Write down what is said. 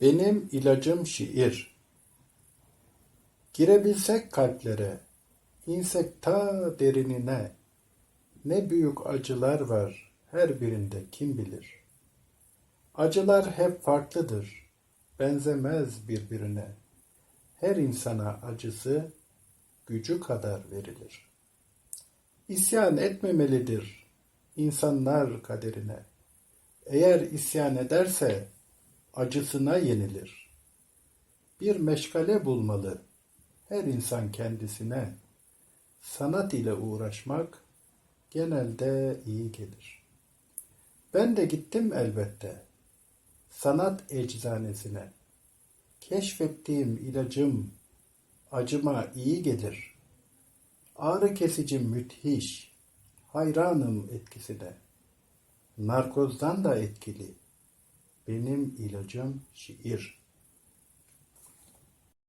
Benim ilacım şiir. Girebilsek kalplere, insek ta derinine, ne büyük acılar var her birinde kim bilir. Acılar hep farklıdır, benzemez birbirine. Her insana acısı gücü kadar verilir. İsyan etmemelidir insanlar kaderine. Eğer isyan ederse acısına yenilir. Bir meşgale bulmalı her insan kendisine. Sanat ile uğraşmak genelde iyi gelir. Ben de gittim elbette sanat eczanesine. Keşfettiğim ilacım acıma iyi gelir. Ağrı kesicim müthiş. Hayranım etkisine. Narkozdan da etkili. Benim ilacım şiir.